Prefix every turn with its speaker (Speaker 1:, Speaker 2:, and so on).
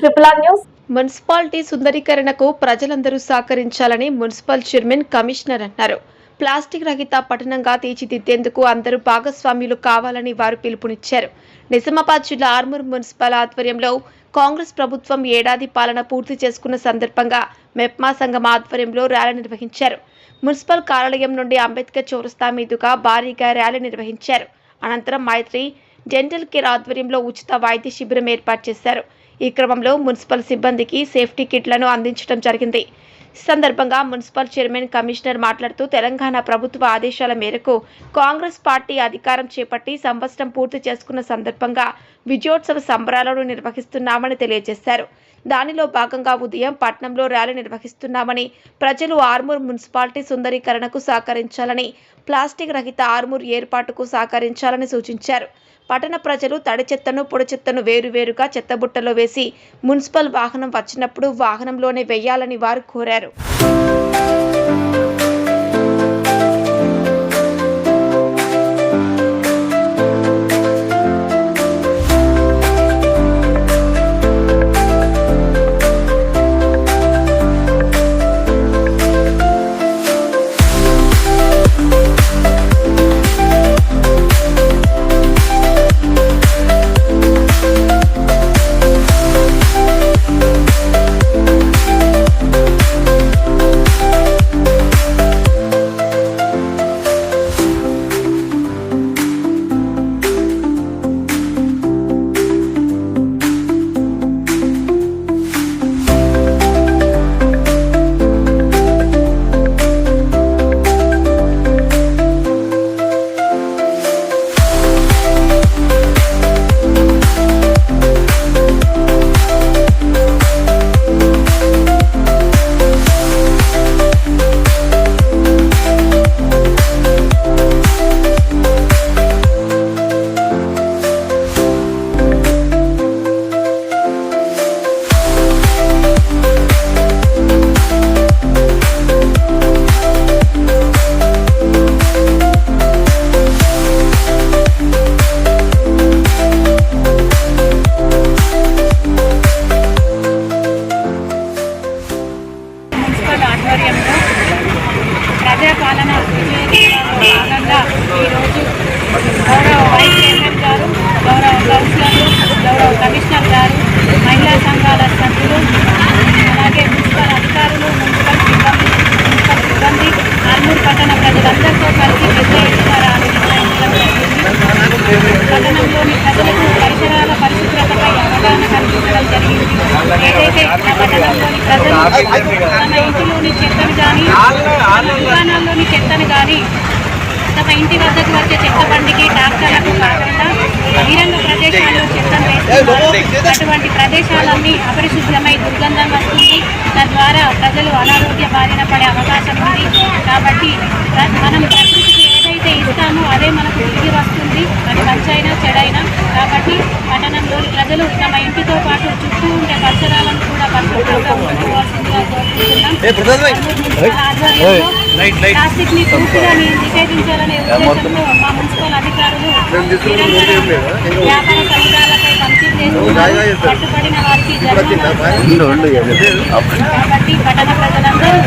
Speaker 1: Triple R news
Speaker 2: municipality సుందరీకరణకు ప్రజలందరూ సహకరించాలని మున్సిపల్ చైర్మన్ కమిషనర్ అన్నారు. ప్లాస్టిక్ రహిత పట్టణంగా తీర్చిదిద్దేందుకు అందరూ భాగస్వామ్యులు కావాలని వారు పిలుపునిచ్చారు. నిజామాబాద్ జిల్లా ఆర్మూర్ మున్సిపల్ ఆధ్వర్యంలో కాంగ్రెస్ ప్రభుత్వం ఏడాది పాలన పూర్తి చేసుకున్న సందర్భంగా మెప్మా సంఘం ఆధ్వర్యంలో ర్యాలీ నిర్వహించారు. మున్సిపల్ కార్యాలయం నుండి అంబేద్కర్ చౌరస్తా మీదుగా భారీగా ర్యాలీ నిర్వహించారు. అనంతరం మైత్రి డెంటల్ కేర్ ఆధ్వర్యంలో ఉచిత వైద్య శిబిరం ఏర్పాటు చేశారు. ఈ క్రమంలో మున్సిపల్ సిబ్బందికి సేఫ్టీ కిట్లను అందించడం జరిగింది. సందర్భంగా మున్సిపల్ చైర్మన్ కమిషనర్ మాట్లాడుతూ తెలంగాణ ప్రభుత్వ ఆదేశాల మేరకు కాంగ్రెస్ పార్టీ అధికారం చేపట్టి సంవత్సరం పూర్తి చేసుకున్న సందర్భంగా విజయోత్సవ సంబరాలను నిర్వహిస్తున్నామని తెలియజేశారు. దానిలో భాగంగా ఉదయం పట్నంలో ర్యాలీ నిర్వహిస్తున్నామని ప్రజలు ఆర్మూర్ మున్సిపాలిటీ సుందరీకరణకు సహకరించాలని ప్లాస్టిక్ రహిత ఆర్మూర్ ఏర్పాటుకు సహకరించాలని సూచించారు. పట్టణ ప్రజలు తడి చెత్తను పొడి చెత్తను వేరువేరుగా చెత్తబుట్టలో వేసి మున్సిపల్ వాహనం వచ్చినప్పుడు వాహనంలోనే వేయాలని వారు కోరారు.
Speaker 3: మున్సిపల్ ఆధ్వర్యంలో ప్రజాపాలన భాగంగా ఈరోజు గౌరవ వైస్ చైర్మన్ గారు గౌరవ కౌన్సిలర్లు గౌరవ కమిషనర్ గారు మహిళా సంఘాల సభ్యులు అలాగే మున్సిపల్ అధికారులు మున్సిపల్ సిబ్బంది మున్సిపల్ సిబ్బంది ఆర్మూర్ పట్టణ ప్రజలందరితో కలిసి పెద్ద ఎత్తున పట్టణంలోని ప్రజలకు పరిసరాల పరిశుభ్రతపై అవగాహన కల్పించడం జరిగింది ఏదైతే పట్టణంలోని ప్రజలు తమ ఇంటిలోని చెత్తను కానీ దుకాణాల్లోని చెత్తను కానీ తమ ఇంటి వద్దకు వచ్చే చెత్త బండికి ట్రాక్టర్లకు కాకుండా బహిరంగ ప్రదేశాల్లో చెత్తను వేస్తున్నారు. అటువంటి ప్రదేశాలన్నీ అపరిశుభ్రమై దుర్గంధం వస్తుంది. తద్వారా ప్రజలు అనారోగ్య బారిన పడే అవకాశం ఉంది. కాబట్టి మనం ప్రకృతికి ఏదైతే ఇస్తామో అదే మనకు తిరిగి వస్తుంది. అది మంచైనా చెడైనా. కాబట్టి పట్టణంలోని ప్రజలు తమ ఇంటితో పాటు చుట్టూ ఉండే పరిసరాలను కూడా పరిశుభ్రంగా ఉంచుకోవాల్సిందిగా కోరుకుంటున్నాం. ఆధ్వర్యంలో ప్లాస్టిక్ని పూర్తిగా నిషేధించాలనే ఉద్దేశంతో మా మున్సిపల్ అధికారులు వ్యాపార సముదాయాలపై పంపిణీ చేస్తున్నారు పట్టుబడిన వారికి జరిమానా కాబట్టి పట్టణ ప్రజలందరూ